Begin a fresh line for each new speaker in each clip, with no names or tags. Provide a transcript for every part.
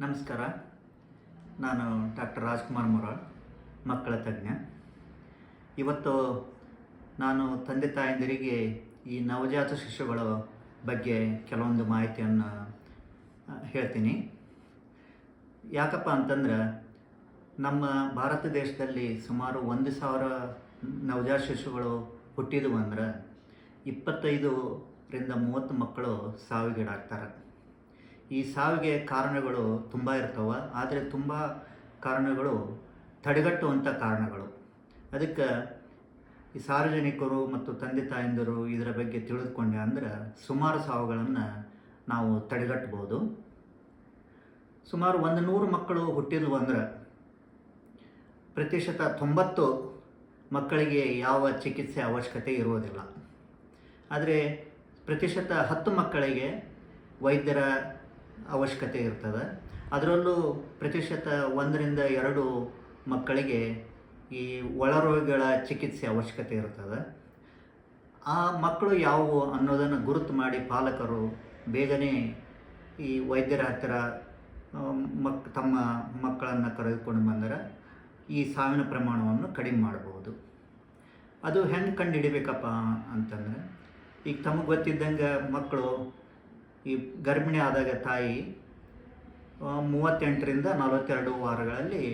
ನಮಸ್ಕಾರ. ನಾನು ಡಾಕ್ಟರ್ ರಾಜ್ಕುಮಾರ್ ಮೊರಾಳ್ ಮಕ್ಕಳ ತಜ್ಞ. ಇವತ್ತು ನಾನು ತಂದೆ ತಾಯಂದಿರಿಗೆ ಈ ನವಜಾತ ಶಿಶುಗಳ ಬಗ್ಗೆ ಕೆಲವೊಂದು ಮಾಹಿತಿಯನ್ನು ಹೇಳ್ತೀನಿ. ಯಾಕಪ್ಪ ಅಂತಂದ್ರೆ, ನಮ್ಮ ಭಾರತ ದೇಶದಲ್ಲಿ ಸುಮಾರು ಒಂದು ಸಾವಿರ ನವಜಾತ ಶಿಶುಗಳು ಹುಟ್ಟಿದವು ಅಂದ್ರೆ ಇಪ್ಪತ್ತೈದರಿಂದ ಮೂವತ್ತು ಮಕ್ಕಳು ಸಾವಿಗೀಡಾಗ್ತಾರೆ. ಈ ಸಾವಿಗೆ ಕಾರಣಗಳು ತುಂಬ ಇರ್ತವೆ, ಆದರೆ ತುಂಬ ಕಾರಣಗಳು ತಡೆಗಟ್ಟುವಂಥ ಕಾರಣಗಳು. ಅದಕ್ಕೆ ಈ ಸಾರ್ವಜನಿಕರು ಮತ್ತು ತಂದೆ ತಾಯಂದಿರು ಇದರ ಬಗ್ಗೆ ತಿಳಿದುಕೊಂಡೆ ಅಂದ್ರೆ ಸುಮಾರು ಸಾವುಗಳನ್ನು ನಾವು ತಡೆಗಟ್ಬೋದು ಸುಮಾರು ಒಂದು ನೂರು ಮಕ್ಕಳು ಹುಟ್ಟಿದ್ವು ಅಂದ್ರೆ ಪ್ರತಿಶತ ತೊಂಬತ್ತು ಮಕ್ಕಳಿಗೆ ಯಾವ ಚಿಕಿತ್ಸೆ ಅವಶ್ಯಕತೆ ಇರುವುದಿಲ್ಲ. ಆದರೆ ಪ್ರತಿಶತ ಹತ್ತು ಮಕ್ಕಳಿಗೆ ವೈದ್ಯರ ಅವಶ್ಯಕತೆ ಇರ್ತದೆ. ಅದರಲ್ಲೂ ಪ್ರತಿಶತ ಒಂದರಿಂದ ಎರಡು ಮಕ್ಕಳಿಗೆ ಈ ಒಳರೋಗಿಗಳ ಚಿಕಿತ್ಸೆ ಅವಶ್ಯಕತೆ ಇರ್ತದೆ. ಆ ಮಕ್ಕಳು ಯಾವುವು ಅನ್ನೋದನ್ನು ಗುರುತು ಮಾಡಿ ಪಾಲಕರು ಬೇಗನೆ ಈ ವೈದ್ಯರ ಹತ್ತಿರ ಮಕ್, ತಮ್ಮ ಮಕ್ಕಳನ್ನು ಕರೆದುಕೊಂಡು ಬಂದರೆ ಈ ಸಾವಿನ ಪ್ರಮಾಣವನ್ನು ಕಡಿಮೆ ಮಾಡಬಹುದು ಅದು ಹೆಂಗೆ ಕಂಡು ಹಿಡಿಬೇಕಪ್ಪ ಅಂತಂದರೆ, ಈಗ ತಮಗೆ ಗೊತ್ತಿದ್ದಂಗೆ ಮಕ್ಕಳು ಈ ಗರ್ಭಿಣಿ ಆದಾಗ ತಾಯಿ ಮೂವತ್ತೆಂಟರಿಂದ ನಲವತ್ತೆರಡು ವಾರಗಳಲ್ಲಿ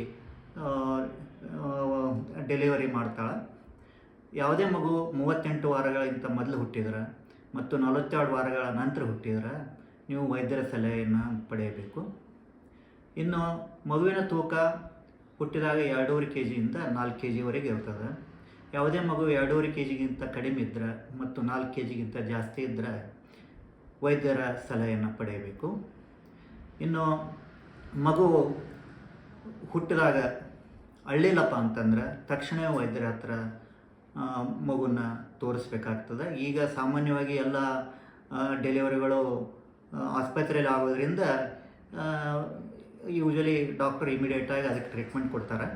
ಡೆಲಿವರಿ ಮಾಡ್ತಾಳೆ. ಯಾವುದೇ ಮಗು ಮೂವತ್ತೆಂಟು ವಾರಗಳಿಗಿಂತ ಮೊದಲು ಹುಟ್ಟಿದ್ರೆ ಮತ್ತು ನಲವತ್ತೆರಡು ವಾರಗಳ ನಂತರ ಹುಟ್ಟಿದ್ರೆ ನೀವು ವೈದ್ಯರ ಸಲಹೆಯನ್ನು ಪಡೆಯಬೇಕು. ಇನ್ನು ಮಗುವಿನ ತೂಕ ಹುಟ್ಟಿದಾಗ ಎರಡೂವರೆ ಕೆ ಜಿಯಿಂದ ನಾಲ್ಕು ಕೆ ಜಿವರೆಗೆ ಇರ್ತದೆ. ಯಾವುದೇ ಮಗು ಎರಡೂವರೆ ಕೆ ಜಿಗಿಂತ ಕಡಿಮೆ ಇದ್ದರೆ ಮತ್ತು ನಾಲ್ಕು ಕೆ ಜಿಗಿಂತ ಜಾಸ್ತಿ ಇದ್ದರೆ ವೈದ್ಯರ ಸಲಹೆಯನ್ನು ಪಡೆಯಬೇಕು. ಇನ್ನು ಮಗು ಹುಟ್ಟಿದಾಗ ಅಳ್ಳಿಲ್ಲಪ್ಪ ಅಂತಂದ್ರೆ ತಕ್ಷಣವೇ ವೈದ್ಯರ ಹತ್ರ ಮಗುನ ತೋರಿಸ್ಬೇಕಾಗ್ತದೆ. ಈಗ ಸಾಮಾನ್ಯವಾಗಿ ಎಲ್ಲ ಡೆಲಿವರಿಗಳು ಆಸ್ಪತ್ರೆಯಲ್ಲಿ ಆಗೋದ್ರಿಂದ ಯೂಶಲಿ ಡಾಕ್ಟರ್ ಇಮಿಡಿಯೇಟಾಗಿ ಅದಕ್ಕೆ ಟ್ರೀಟ್ಮೆಂಟ್ ಕೊಡ್ತಾರೆ.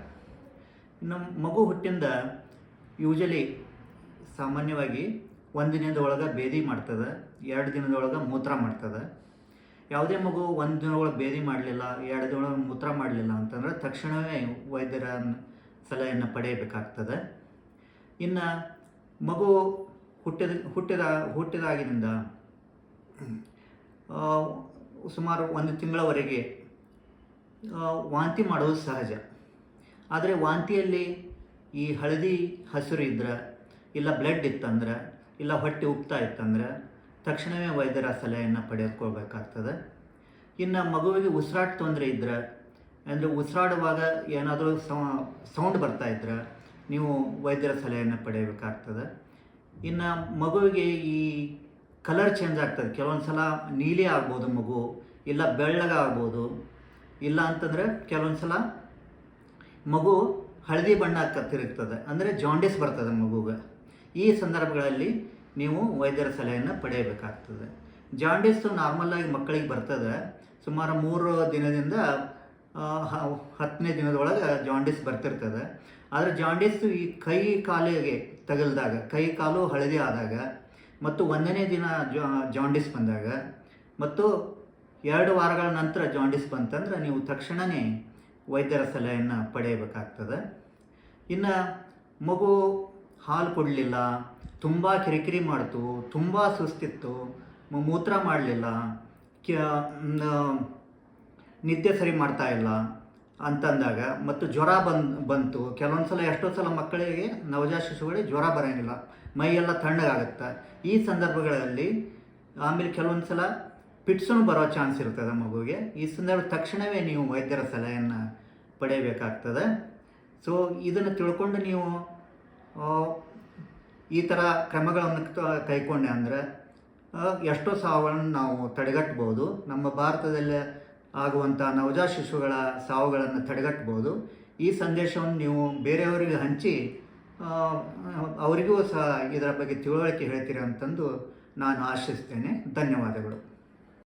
ಇನ್ನು ಮಗು ಹುಟ್ಟಿಂದ ಯೂಶಲಿ ಸಾಮಾನ್ಯವಾಗಿ ಒಂದು ದಿನದ ಒಳಗೆ ಬೇದಿ ಮಾಡ್ತದೆ, ಎರಡು ದಿನದೊಳಗೆ ಮೂತ್ರ ಮಾಡ್ತದೆ. ಯಾವುದೇ ಮಗು ಒಂದು ದಿನದೊಳಗೆ ಬೇದಿ ಮಾಡಲಿಲ್ಲ, ಎರಡು ದಿನ ಮೂತ್ರ ಮಾಡಲಿಲ್ಲ ಅಂತಂದರೆ ತಕ್ಷಣವೇ ವೈದ್ಯರ ಸಲಹೆಯನ್ನು ಪಡೆಯಬೇಕಾಗ್ತದೆ. ಇನ್ನು ಮಗು ಹುಟ್ಟಿದ ಹುಟ್ಟಿದ, ಹುಟ್ಟಿದಾಗಿನಿಂದ ಸುಮಾರು ಒಂದು ತಿಂಗಳವರೆಗೆ ವಾಂತಿ ಮಾಡೋದು ಸಹಜ. ಆದರೆ ವಾಂತಿಯಲ್ಲಿ ಈ ಹಳದಿ ಹಸಿರು ಇದ್ರೆ, ಇಲ್ಲ ಬ್ಲಡ್ ಇತ್ತಂದ್ರೆ ಇಲ್ಲ ಹೊಟ್ಟೆ ಉಪ್ತಾ ಇತ್ತಂದ್ರೆ ತಕ್ಷಣವೇ ವೈದ್ಯರ ಸಲಹೆಯನ್ನು ಪಡೆದುಕೊಳ್ಬೇಕಾಗ್ತದೆ. ಇನ್ನು ಮಗುವಿಗೆ ಉಸಿರಾಟ ತೊಂದರೆ ಇದ್ದರೆ ಅಂದರೆ ಉಸಿರಾಡುವಾಗ ಏನಾದರೂ ಸೌಂಡ್ ಬರ್ತಾ ಇದ್ದರೆ ನೀವು ವೈದ್ಯರ ಸಲಹೆಯನ್ನು ಪಡೆಯಬೇಕಾಗ್ತದೆ. ಇನ್ನು ಮಗುವಿಗೆ ಈ ಕಲರ್ ಚೇಂಜ್ ಆಗ್ತದೆ. ಕೆಲವೊಂದು ಸಲ ನೀಲಿ ಆಗ್ಬೋದು ಮಗು, ಇಲ್ಲ ಬೆಳ್ಳಗಾಗ್ಬೋದು ಇಲ್ಲ ಅಂತಂದರೆ ಕೆಲವೊಂದು ಸಲ ಮಗು ಹಳದಿ ಬಣ್ಣ ತಿರುಗ್ತದೆ ಅಂದರೆ ಜಾಂಡಿಸ್ ಬರ್ತದೆ ಮಗುಗೆ. ಈ ಸಂದರ್ಭಗಳಲ್ಲಿ ನೀವು ವೈದ್ಯರ ಸಲಹೆಯನ್ನು ಪಡೆಯಬೇಕಾಗ್ತದೆ. ಜಾಂಡಿಸ್ ನಾರ್ಮಲ್ಲಾಗಿ ಮಕ್ಕಳಿಗೆ ಬರ್ತದೆ. ಸುಮಾರು ಮೂರು ದಿನದಿಂದ ಹತ್ತನೇ ದಿನದೊಳಗೆ ಜಾಂಡಿಸ್ ಬರ್ತಿರ್ತದೆ. ಆದರೆ ಜಾಂಡಿಸ್ ಈ ಕೈ ಕಾಲಿಗೆ ತಗಲ್ದಾಗ, ಕೈ ಕಾಲು ಹಳದಿ ಆದಾಗ ಮತ್ತು ಒಂದನೇ ದಿನ ಜಾಂಡಿಸ್ ಬಂದಾಗ ಮತ್ತು ಎರಡು ವಾರಗಳ ನಂತರ ಜಾಂಡಿಸ್ ಬಂತಂದ್ರೆ ನೀವು ತಕ್ಷಣವೇ ವೈದ್ಯರ ಸಲಹೆಯನ್ನು ಪಡೆಯಬೇಕಾಗ್ತದೆ. ಇನ್ನು ಮಗು ಹಾಲು ಕೊಡಲಿಲ್ಲ, ತುಂಬ ಕಿರಿಕಿರಿ ಮಾಡಿತು, ತುಂಬ ಸುಸ್ತಿತ್ತು ಮೂತ್ರ ಮಾಡಲಿಲ್ಲ, ಕ ನಿದ್ದೆ ಸರಿ ಮಾಡ್ತಾ ಇಲ್ಲ ಅಂತಂದಾಗ, ಮತ್ತು ಜ್ವರ ಬಂದ್, ಬಂತು. ಕೆಲವೊಂದು ಸಲ ಎಷ್ಟೋ ಸಲ ಮಕ್ಕಳಿಗೆ ನವಜಾತ ಶಿಶುಗಳಿಗೆ ಜ್ವರ ಬರೋಂಗಿಲ್ಲ. ಮೈಯೆಲ್ಲ ತಣ್ಣಗಾಗುತ್ತೆ. ಈ ಸಂದರ್ಭಗಳಲ್ಲಿ ಆಮೇಲೆ ಕೆಲವೊಂದು ಸಲ ಪಿಟ್ಸನು ಬರೋ ಚಾನ್ಸ್ ಇರ್ತದೆ ಮಗುವಿಗೆ. ಈ ಸಂದರ್ಭ ತಕ್ಷಣವೇ ನೀವು ವೈದ್ಯರ ಸಲಹೆಯನ್ನು ಪಡೆಯಬೇಕಾಗ್ತದೆ. ಸೊ ಇದನ್ನು ತಿಳ್ಕೊಂಡು ನೀವು ಈ ಥರ ಕ್ರಮಗಳನ್ನು ಕೈಕೊಂಡೆ ಅಂದರೆ ಎಷ್ಟೋ ಸಾವುಗಳನ್ನು ನಾವು ತಡೆಗಟ್ಬೋದು ನಮ್ಮ ಭಾರತದಲ್ಲಿ ಆಗುವಂಥ ನವಜಾತ ಶಿಶುಗಳ ಸಾವುಗಳನ್ನು ತಡೆಗಟ್ಬೋದು ಈ ಸಂದೇಶವನ್ನು ನೀವು ಬೇರೆಯವರಿಗೆ ಹಂಚಿ ಅವರಿಗೂ ಸಹ ಇದರ ಬಗ್ಗೆ ತಿಳುವಳಿಕೆ ಹೇಳ್ತೀರಿ ಅಂತಂದು ನಾನು ಆಶಿಸ್ತೇನೆ. ಧನ್ಯವಾದಗಳು.